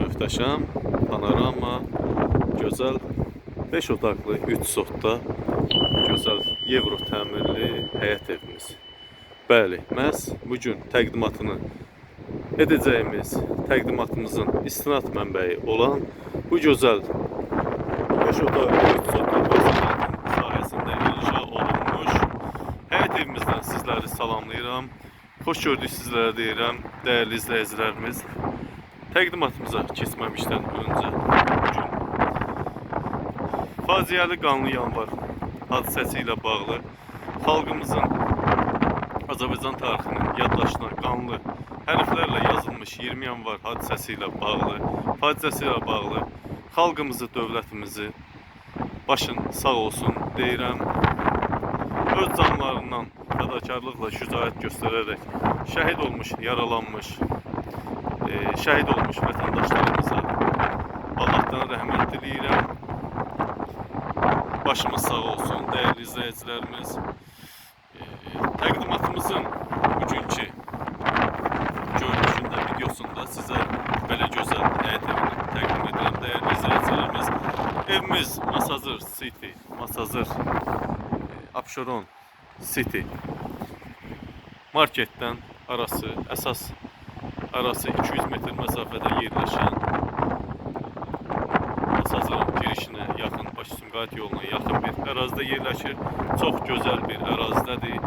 möhtəşəm, panorama, gözəl 5 otaqlı, 3 sotda gözəl Euro təmirli həyət evimiz. Bəli, məhz bu gün təqdimatını edəcəyimiz təqdimatımızın istinad mənbəyi olan bu gözəl 5 otaqlı, 3 sotlu vəziyyətin sayəsində inşa olunmuş həyət evimizdən sizləri salamlayıram. Xoş gördük sizlərə deyirəm, dəyərli izləyicilərimiz. Təqdimatımıza keçməmişdən öncə bugün faciəli qanlı yanvar hadisəsi ilə bağlı xalqımızın Azərbaycan tarixinin yaddaşına qanlı hərflərlə yazılmış 20 yanvar hadisəsi ilə bağlı, hadisəsi ilə bağlı xalqımızı, dövlətimizi başın sağ olsun deyirəm. Öz canlarından fədakarlıqla şücaət göstərərək şəhid olmuş, yaralanmış, e, şəhid olmuş vətəndaşlarımıza Allahdan rəhmət diləyirəm. Başımız sağ olsun, dəyərli izləyicilərimiz. E, təqdimatımızın bugünkü görünüşündə, videosunda sizə belə gözəl həyət evini təqdim edirəm, dəyərli izləyicilərimiz. Evimiz Masazır City, Masazır e, Abşeron City marketdən arası, əsas arası 200 metr məsafədə yerləşən Masazırın girişinə yaxın, Baş-Sumqayıt yoluna yaxın bir ərazidə yerləşir. Çox gözəl bir ərazidədir.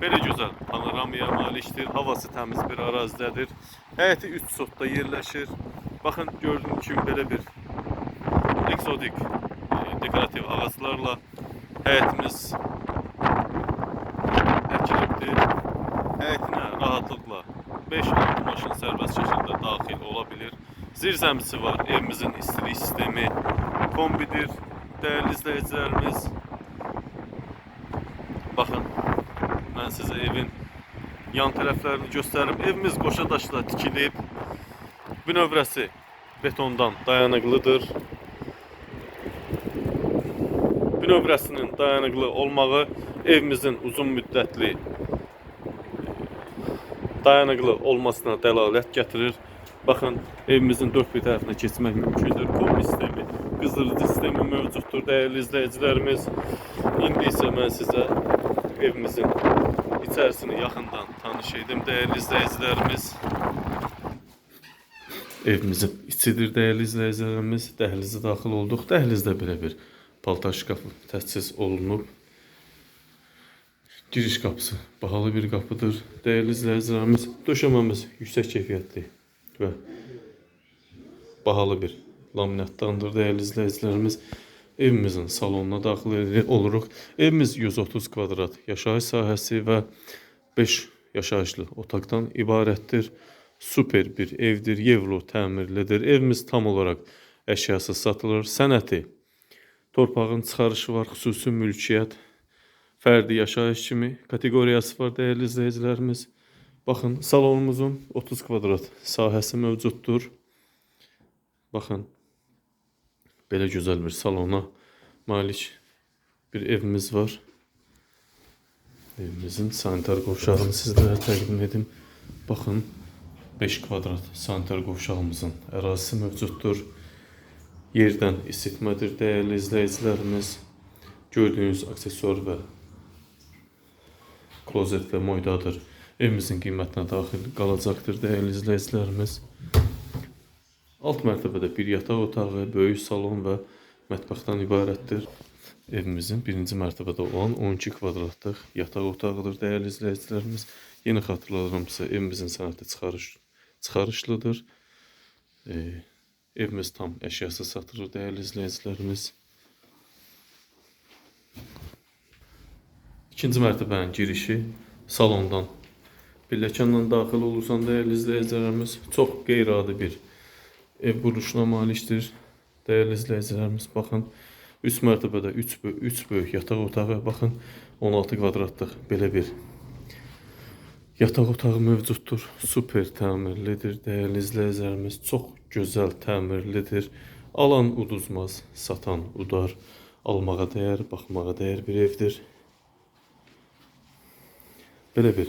Belə gözəl panoramaya malikdir. Havası təmiz bir ərazidədir. Həyəti 3 sotda yerləşir. Baxın gördüyüm kimi belə bir eksotik, e, dekorativ ağaclarla həyətimiz əkilibdir. Həyətinə rahatlıqla 5-6 maşın sərbəst şəkildə daxil ola bilir. Zirzəmisi var, evimizin istilik sistemi kombidir. Dəyərli izləyicilərimiz, baxın, mən sizə evin yan tərəflərini göstərim. Evimiz qoşa daşla tikilib. Bünövrəsi betondan dayanıqlıdır. Bünövrəsinin dayanıqlı olmağı evimizin uzun müddətli dayanıqlı olmasına dəlalət gətirir. Baxın, evimizin dörd bir tərəfinə keçmək mümkündür. Kombi sistemi, qızdırıcı sistemi mövcuddur, dəyərli izləyicilərimiz. İndi isə mən sizə evimizin içərisini yaxından tanış edim, dəyərli izləyicilərimiz. Evimizin içidir, dəyərli izləyicilərimiz. Dəhlizə daxil olduq. Dəhlizdə belə bir paltar şkafı təchiz olunub. Giriş qapısı bahalı bir qapıdır. Dəyərli izləyicilərimiz, döşəməmiz yüksək keyfiyyətli və bahalı bir laminatdandır. Dəyərli izləyicilərimiz, evimizin salonuna daxil oluruq. Evimiz 130 kvadrat yaşayış sahəsi və 5 yaşayışlı otaqdan ibarətdir. Super bir evdir, Yevlo təmirlidir. Evimiz tam olaraq əşyasız satılır. Sənəti torpağın çıxarışı var, xüsusi mülkiyyət, fərdi yaşayış kimi kateqoriyası var dəyərli izləyicilərimiz. Baxın, salonumuzun 30 kvadrat sahəsi mövcuddur. Baxın, belə gözəl bir salona malik bir evimiz var. Evimizin sanitar qovşağını sizlərə təqdim edim. Baxın, 5 kvadrat sanitar qovşağımızın ərazisi mövcuddur. Yerdən isitmədir dəyərli izləyicilərimiz. Gördüyünüz aksesuar və klozet və moydadır. Evimizin qiymətinə daxil qalacaqdır dəyərli izləyicilərimiz. Alt mərtəbədə bir yataq otağı, böyük salon və mətbəxdən ibarətdir. Evimizin birinci mərtəbədə olan 12 kvadratlıq yataq otağıdır dəyərli izləyicilərimiz. Yenə xatırladıram sizə, evimizin sənəti çıxarış çıxarışlıdır. E, evimiz tam əşyası satılır dəyərli izləyicilərimiz. İkinci mərtəbənin girişi salondan pilləkənlə daxil olursan dəyərli izləyicilərimiz çox qeyri-adi bir ev quruluşuna malikdir. Dəyərli izləyicilərimiz baxın üst mərtəbədə 3 böyük, 3 böyük yataq otağı, baxın 16 kvadratlıq belə bir yataq otağı mövcuddur. Super təmirlidir dəyərli izləyicilərimiz. Çox gözəl təmirlidir. Alan uduzmaz, satan udar. Almağa dəyər, baxmağa dəyər bir evdir. Belə bir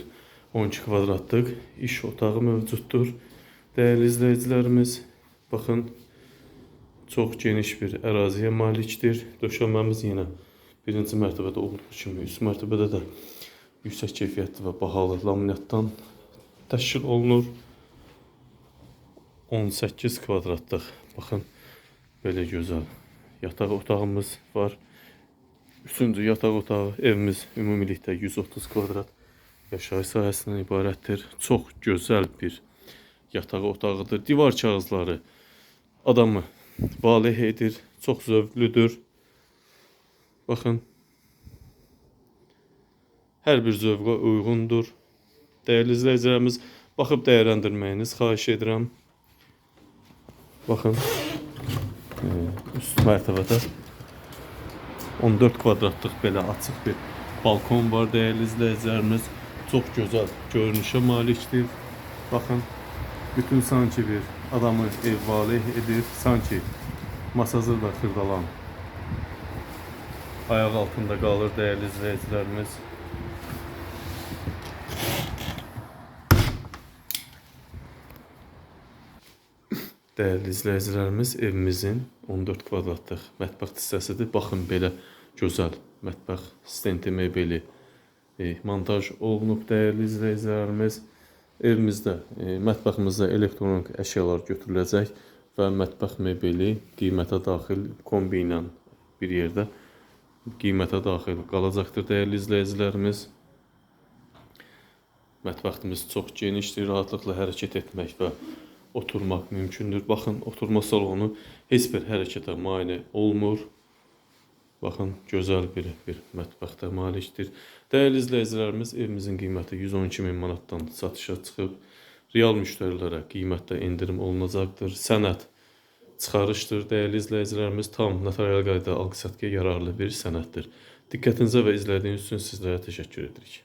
12 kvadratlıq iş otağı mövcuddur. Dəyərli izləyicilərimiz, Baxın, çox geniş bir əraziyə malikdir. Döşəməmiz yenə birinci mərtəbədə olduğu kimi üst mərtəbədə də yüksək keyfiyyətli və bahalı laminatdan təşkil olunur. 18 kvadratlıq. Baxın, belə gözəl yataq otağımız var. Üçüncü yataq otağı evimiz ümumilikdə 130 kvadrat yaşayış sahəsindən ibarətdir. Çox gözəl bir yataq otağıdır. Divar kağızları adamı valeh edir. Çox zövqlüdür. Baxın. Hər bir zövqə uyğundur. Dəyərli izləyicilərimiz, baxıb dəyərləndirməyiniz xahiş edirəm. Baxın. e, Üst mərtəbədə 14 kvadratlıq belə açıq bir balkon var dəyərli izləyicilərimiz. Çox gözəl görünüşə malikdir. Baxın, bütün sanki bir adamı ev valeh edir, sanki masajı da xırdalan ayaq altında qalır dəyərli izləyicilərimiz. Dəyərli izləyicilərimiz, evimizin 14 kvadratlıq mətbəx hissəsidir. Baxın belə gözəl mətbəx stenti mebeli e, montaj olunub dəyərli izləyicilərimiz. Evimizdə, e, mətbəximizdə elektronik əşyalar götürüləcək və mətbəx mebeli qiymətə daxil kombi ilə bir yerdə qiymətə daxil qalacaqdır dəyərli izləyicilərimiz. Mətbəximiz çox genişdir, rahatlıqla hərəkət etmək və oturmaq mümkündür. Baxın, oturma salonu heç bir hərəkətə mane olmur. Baxın, gözəl bir bir mətbəxdə malikdir. Dəyərli izləyicilərimiz, evimizin qiyməti 112 min manatdan satışa çıxıb. Real müştərilərə qiymətdə endirim olunacaqdır. Sənəd çıxarışdır. Dəyərli izləyicilərimiz, tam notarial qaydada alqı-satqıya yararlı bir sənəddir. Diqqətinizə və izlədiyiniz üçün sizlərə təşəkkür edirik.